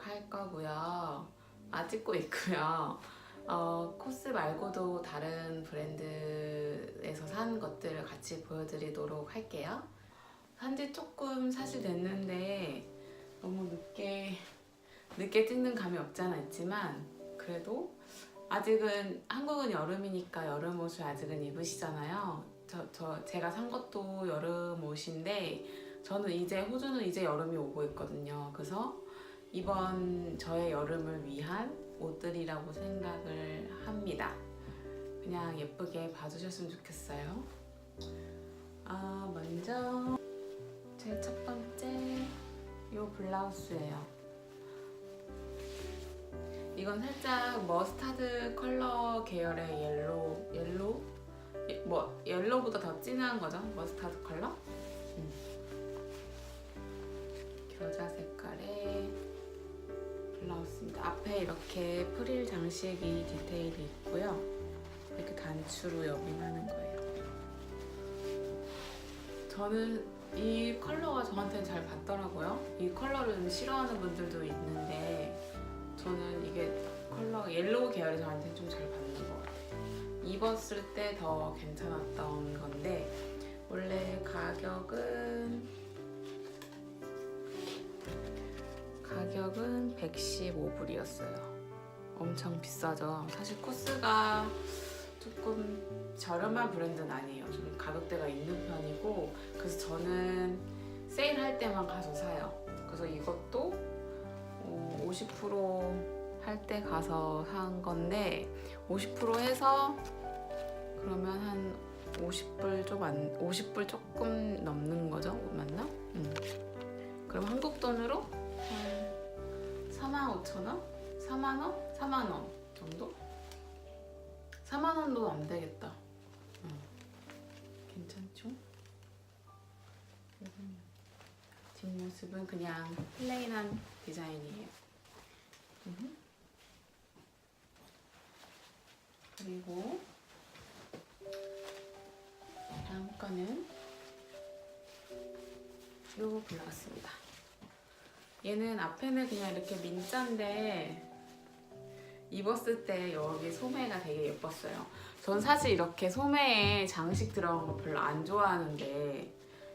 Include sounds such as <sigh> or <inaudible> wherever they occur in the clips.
찍어보도록 할 거고요. 아 찍고 있고요. 어, 코스 말고도 다른 브랜드에서 산 것들을 같이 보여드리도록 할게요. 산지 조금 사실 됐는데 너무 늦게 늦게 찍는 감이 없잖아 있지만 그래도 아직은 한국은 여름이니까 여름 옷을 아직은 입으시잖아요. 저, 저 제가 산 것도 여름 옷인데 저는 이제 호주는 이제 여름이 오고 있거든요. 그래서 이번 저의 여름을 위한 옷들이라고 생각을 합니다. 그냥 예쁘게 봐주셨으면 좋겠어요. 아 먼저 제 첫 번째 요 블라우스예요. 이건 살짝 머스타드 컬러 계열의 옐로우, 옐로우? 예, 뭐 옐로우보다 더 진한 거죠? 머스타드 컬러? 음. 겨자 색깔의 블라우스입니다. 앞에 이렇게 프릴 장식이 디테일이 있고요. 이렇게 단추로 여빙하는 거예요. 저는 이 컬러가 저한테는 잘 받더라고요. 이 컬러를 싫어하는 분들도 있는데 저는 이게 컬러가 옐로우 계열이 저한테 좀 잘 받는 것 같아요. 입었을 때 더 괜찮았던 건데 원래 가격은 가격은 115불이었어요. 엄청 비싸죠. 사실 코스가 조금 저렴한 브랜드는 아니에요. 좀 가격대가 있는 편이고 그래서 저는 세일할 때만 가서 사요. 그래서 이것도 어, 50%할 때 가서 산 건데 50% 해서 그러면 한 50불 좀 안, 50불 조금 넘는 거죠? 맞나? 음. 그럼 한국 돈으로 한 4만 5천 원? 4만 원? 4만 원 정도? 4만 원도 안 되겠다. 응. 괜찮죠? 뒷모습은 그냥 플레인한 디자인이에요. 음. 그리고 다음 거는 요 블라우스입니다. 얘는 앞에는 그냥 이렇게 민자인데 입었을 때 여기 소매가 되게 예뻤어요. 전 사실 이렇게 소매에 장식 들어간 거 별로 안 좋아하는데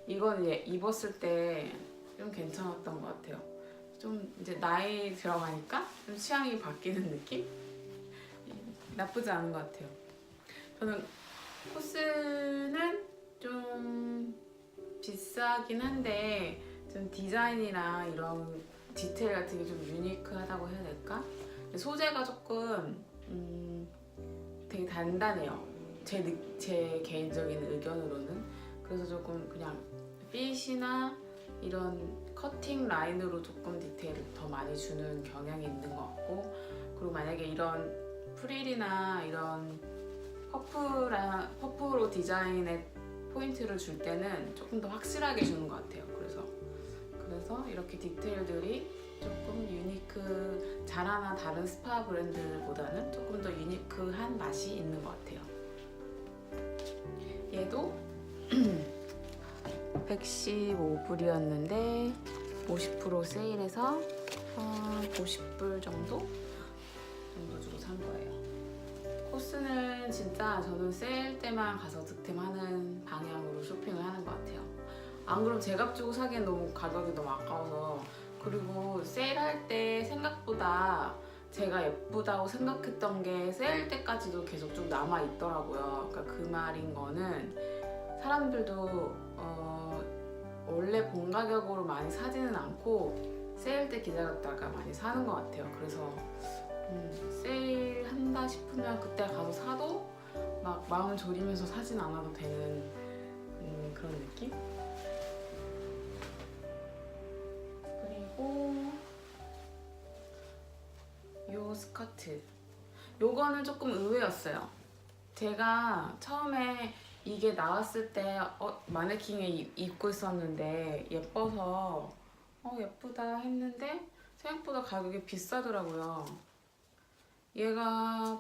이건 얘 입었을 때 좀 괜찮았던 것 같아요. 좀 이제 나이 들어가니까 좀 취향이 바뀌는 느낌? 나쁘지 않은 것 같아요. 저는 코스는 좀 비싸긴 한데 좀 디자인이랑 이런 디테일 같은 게 좀 유니크하다고 해야 될까? 소재가 조금 음, 되게 단단해요. 제, 느- 제 개인적인 의견으로는 그래서 조금 그냥 핏이나 이런 커팅 라인으로 조금 디테일을 더 많이 주는 경향이 있는 것 같고 그리고 만약에 이런 프릴이나 이런 퍼플이나 퍼플로 디자인에 포인트를 줄 때는 조금 더 확실하게 주는 것 같아요. 그래서 그래서 이렇게 디테일들이 조금 유니크 자라나 다른 스파 브랜드보다는 조금 더 유니크한 맛이 있는 것 같아요. 얘도 <clears throat> 115불이었는데 50% 세일해서 한 50불 정도 정도 주고 산 거예요. 코스는 진짜 저는 세일 때만 가서 득템하는 방향으로 쇼핑을 하는 것 같아요. 안 그럼 제값 주고 사기엔 너무 가격이 너무 아까워서 그리고 세일할 때 생각보다 제가 예쁘다고 생각했던 게 세일 때까지도 계속 좀 남아 있더라고요. 그러니까 그 말인 거는 사람들도 어, 원래 본 가격으로 많이 사지는 않고 세일 때 기다렸다가 많이 사는 것 같아요. 그래서 음, 세일 한다 싶으면 그때 가서 사도 막 마음 졸이면서 사진 않아도 되는 음, 그런 느낌? 그리고 요 스커트. 요거는 조금 의외였어요. 제가 처음에 이게 나왔을 때 어, 마네킹에 입- 입고 있었는데 예뻐서 어 예쁘다 했는데 생각보다 가격이 비싸더라고요. 얘가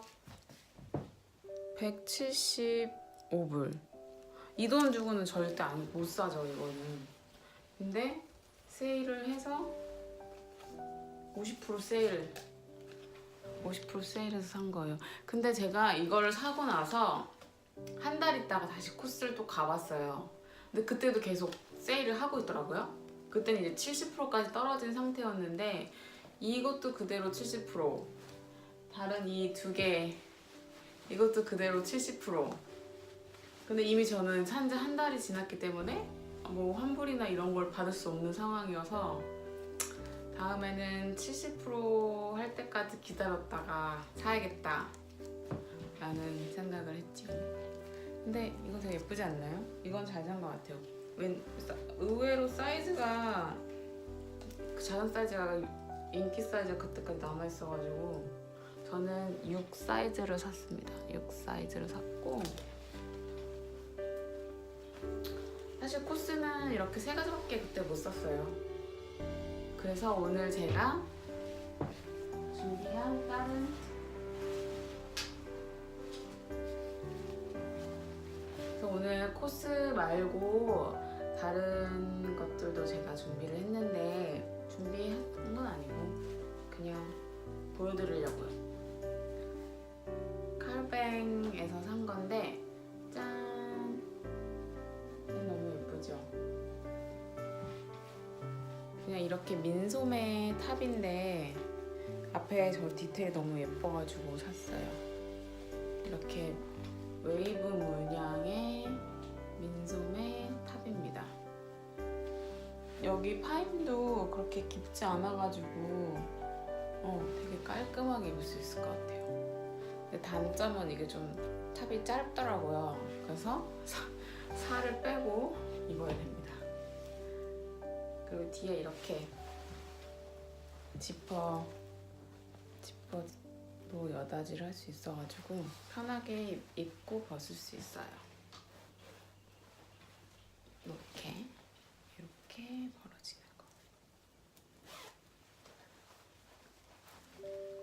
175불. 이 돈 주고는 절대 안, 못 사죠 이거는. 근데 세일을 해서 50% 세일 50% 세일해서 산 거예요. 근데 제가 이거를 사고 나서 한 달 있다가 다시 코스를 또 가봤어요. 근데 그때도 계속 세일을 하고 있더라고요. 그때는 이제 70%까지 떨어진 상태였는데 이것도 그대로 70% 다른 이 두 개 이것도 그대로 70% 근데 이미 저는 산지 한 달이 지났기 때문에 뭐 환불이나 이런 걸 받을 수 없는 상황이어서 다음에는 70%할 때까지 기다렸다가 사야겠다 라는 생각을 했죠 근데 이거 되게 예쁘지 않나요? 이건 잘 산 것 같아요 웬, 사- 의외로 사이즈가 그 작은 사이즈가 인기 사이즈가 그때까지 남아있어가지고 저는 6 사이즈를 샀습니다 6 사이즈를 샀고 사실 코스는 이렇게 세 가지밖에 그때 못 샀어요. 그래서 오늘 제가 준비한 다른 그래서 오늘 코스 말고 다른 것들도 제가 준비를 했는데 준비한 건 아니고 그냥 보여드리려고요. 칼뱅에서 산 건데 이렇게 민소매 탑인데 앞에 저 디테일 너무 예뻐가지고 샀어요. 이렇게 웨이브 문양의 민소매 탑입니다. 여기 파임도 그렇게 깊지 않아가지고 어, 되게 깔끔하게 입을 수 있을 것 같아요. 근데 단점은 이게 좀 탑이 짧더라고요. 그래서 살을 빼고 입어야 됩니다. 뒤에 이렇게 지퍼 지퍼로 여다지를 할 수 있어가지고 편하게 입- 입고 벗을 수 있어요. 이렇게 이렇게 벌어지는 거.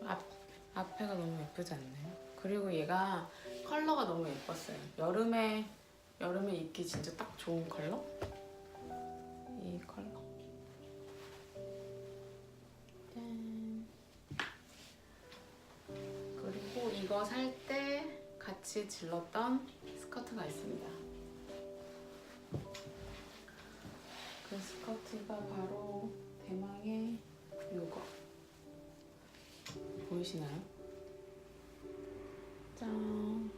앞 앞에가 너무 예쁘지 않나요? 그리고 얘가 컬러가 너무 예뻤어요. 여름에 여름에 입기 진짜 딱 좋은 컬러? 이 컬러. 이거 살 때 같이 질렀던 스커트가 있습니다. 그 스커트가 바로 대망의 이거. 보이시나요? 짠.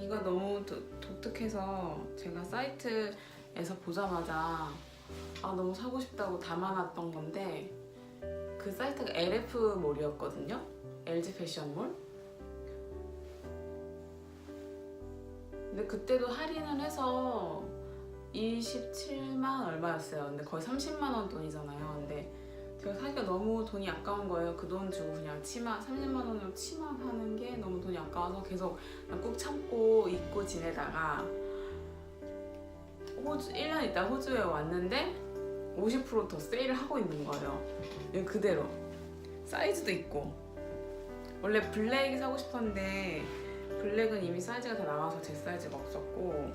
이거 너무 도, 독특해서 제가 사이트에서 보자마자 아 너무 사고 싶다고 담아놨던 건데 그 사이트가 LF몰이었거든요. LG 패션몰. 근데 그때도 할인을 해서 27만 얼마였어요. 근데 거의 30만 원 돈이잖아요. 근데 제가 사기가 너무 돈이 아까운 거예요. 그 돈 주고 그냥 치마 30만 원으로 치마 사는 게 너무 돈이 아까워서 계속 꾹 참고 입고 지내다가 호주 1년 있다 호주에 왔는데 50%더 세일을 하고 있는 거예요. 이거 그대로 사이즈도 있고 원래 블랙이 사고 싶었는데 블랙은 이미 사이즈가 다 나와서 제 사이즈가 없었고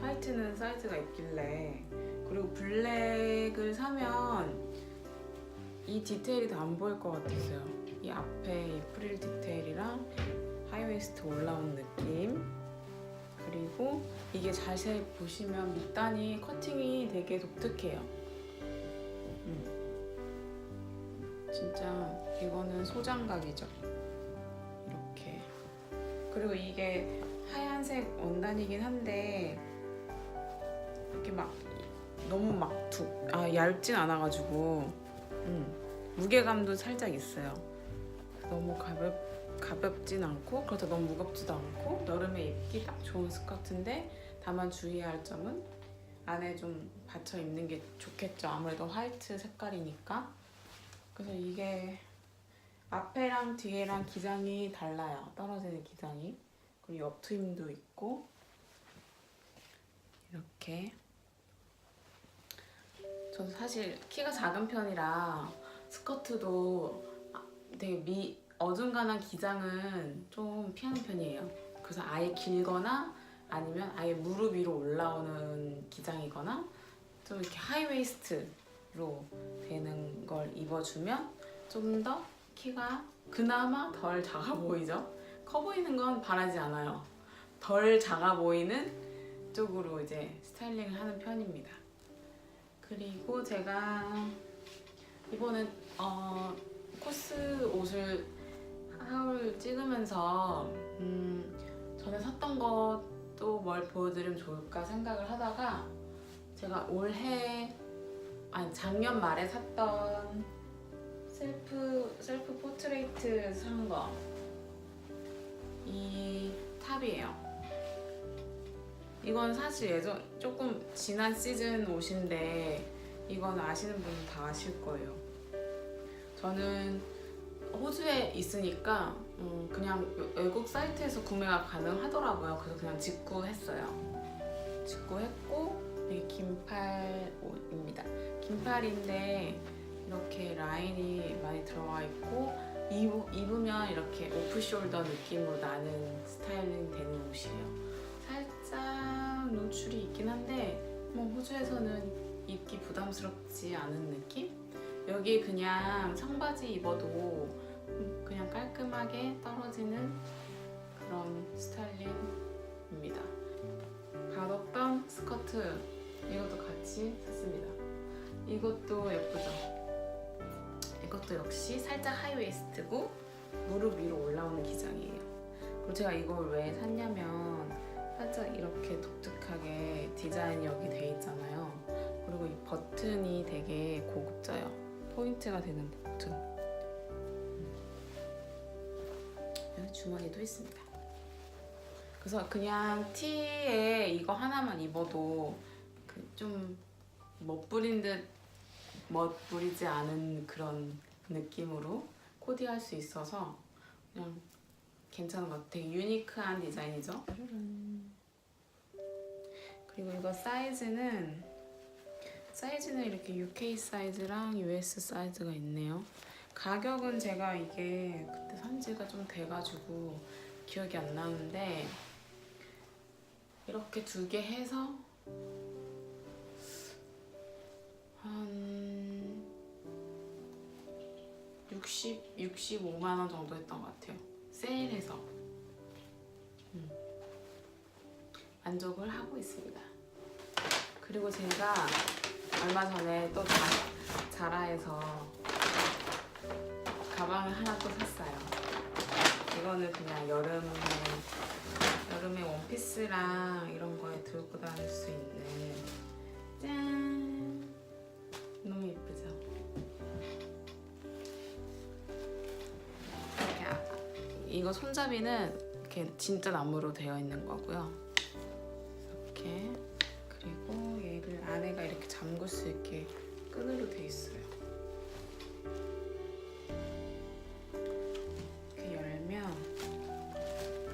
화이트는 사이즈가 있길래 그리고 블랙을 사면 이 디테일이 다 안 보일 것 같았어요. 이 앞에 이 프릴 디테일이랑 하이웨스트 올라온 느낌 그리고 이게 자세히 보시면 밑단이 커팅이 되게 독특해요. 진짜 이거는 소장각이죠. 이렇게 그리고 이게 하얀색 원단이긴 한데 이렇게 막 너무 막 두, 아 얇진 않아가지고 음, 무게감도 살짝 있어요. 너무 가볍 가볍진 않고 그렇다 너무 무겁지도 않고 여름에 입기 딱 좋은 스커트인데 다만 주의해야 할 점은 안에 좀 받쳐 입는 게 좋겠죠. 아무래도 화이트 색깔이니까. 그래서 이게 앞에랑 뒤에랑 기장이 달라요. 떨어지는 기장이. 그리고 옆 트임도 있고 이렇게 저도 사실 키가 작은 편이라 스커트도 아, 되게 미 어중간한 기장은 좀 피하는 편이에요. 그래서 아예 길거나 아니면 아예 무릎 위로 올라오는 기장이거나 좀 이렇게 하이웨이스트 로 되는 걸 입어주면 좀 더 키가 그나마 덜 작아 보이죠? 커 보이는 건 바라지 않아요. 덜 작아 보이는 쪽으로 이제 스타일링을 하는 편입니다. 그리고 제가 이번에 어, 코스 옷을 하울 찍으면서 음, 전에 샀던 것도 뭘 보여드리면 좋을까 생각을 하다가 제가 올해 아니 작년 말에 샀던 셀프 셀프 포트레이트 산 거 이 탑이에요. 이건 사실 예전 조금 지난 시즌 옷인데 이건 아시는 분은 다 아실 거예요. 저는 호주에 있으니까 음, 그냥 외국 사이트에서 구매가 가능하더라고요. 그래서 그냥 직구했어요. 직구했고 이게 긴팔 옷입니다. 긴팔인데 이렇게 라인이 많이 들어와 있고 입, 입으면 이렇게 오프숄더 느낌으로 나는 스타일링 되는 옷이에요. 살짝 노출이 있긴 한데 뭐 호주에서는 입기 부담스럽지 않은 느낌? 여기 그냥 청바지 입어도 그냥 깔끔하게 떨어지는 그런 스타일링입니다. 가뒀던 스커트 이것도 같이 샀습니다. 이것도 예쁘죠? 이것도 역시 살짝 하이웨이스트고 무릎 위로 올라오는 기장이에요. 그리고 제가 이걸 왜 샀냐면 살짝 이렇게 독특하게 디자인이 여기 돼 있잖아요. 그리고 이 버튼이 되게 고급져요. 포인트가 되는 버튼. 여기 주머니도 있습니다. 그래서 그냥 티에 이거 하나만 입어도 그 좀 멋부린 듯 멋부리지 않은 그런 느낌으로 코디할 수 있어서 그냥 괜찮은 것 같아요. 유니크한 디자인이죠. 그리고 이거 사이즈는 사이즈는 이렇게 UK 사이즈랑 US 사이즈가 있네요. 가격은 제가 이게 그때 산 지가 좀 돼가지고 기억이 안 나는데 이렇게 두 개 해서 60, 65만 원 정도 했던 것 같아요. 세일해서 음. 만족을 하고 있습니다. 그리고 제가 얼마 전에 또 자, 자라에서 가방을 하나 또 샀어요. 이거는 그냥 여름에 여름에 원피스랑 이런 거에 들고 다닐 수 있는 짠 너무 예쁘죠? 이거 손잡이는 이렇게 진짜 나무로 되어 있는 거고요. 이렇게 그리고 얘를 안에가 이렇게 잠글 수 있게 끈으로 돼 있어요. 이렇게 열면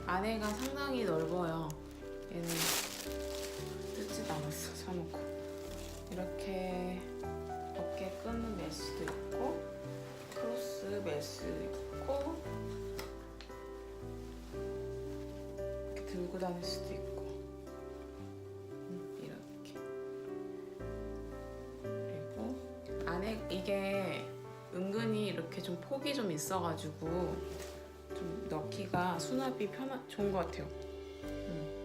안에가 상당히 넓어요. 얘는 뜯지도 않았어 사놓고 이렇게 어깨 끈을 멜 수도 있고 크로스 멜 수도 있고 들고 다닐 수도 있고 음, 이렇게 그리고 안에 이게 은근히 이렇게 좀 폭이 좀 있어가지고 좀 넣기가 수납이 편한 좋은 것 같아요. 음.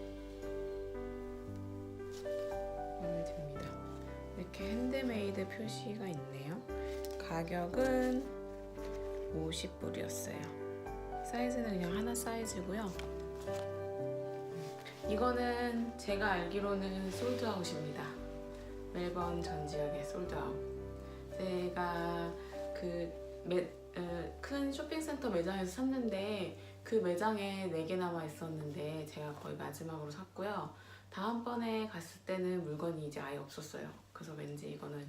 이렇게 핸드메이드 표시가 있네요. 가격은 50불이었어요. 사이즈는 그냥 하나 사이즈고요. 이거는 제가 알기로는 솔드아웃입니다. 멜번 전 지역의 솔드아웃. 제가 그큰 쇼핑센터 매장에서 샀는데 그 매장에 4개 남아 있었는데 제가 거의 마지막으로 샀고요. 다음번에 갔을 때는 물건이 이제 아예 없었어요. 그래서 왠지 이거는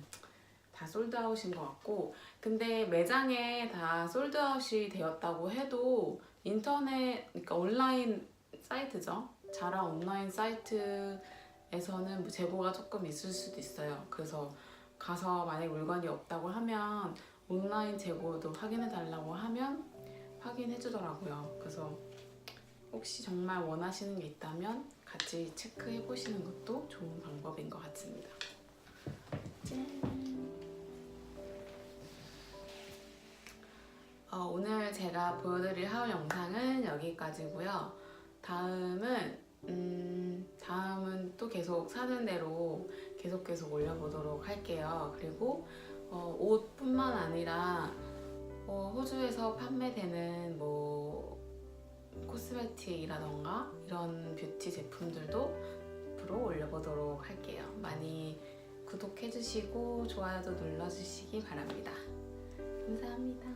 다 솔드아웃인 것 같고 근데 매장에 다 솔드아웃이 되었다고 해도 인터넷 그러니까 온라인 사이트죠. 자라 온라인 사이트에서는 뭐 제보가 조금 있을 수도 있어요. 그래서 가서 만약 물건이 없다고 하면 온라인 재고도 확인해 달라고 하면 확인해 주더라고요. 그래서 혹시 정말 원하시는 게 있다면 같이 체크해 보시는 것도 좋은 방법인 것 같습니다. 짠. 어, 오늘 제가 보여드릴 하울 영상은 여기까지고요. 다음은 음, 다음은 또 계속 사는 대로 계속 계속 올려보도록 할게요. 그리고 어, 옷뿐만 아니라 어, 호주에서 판매되는 뭐 코스메틱이라던가 이런 뷰티 제품들도 앞으로 올려보도록 할게요. 많이 구독해주시고 좋아요도 눌러주시기 바랍니다. 감사합니다.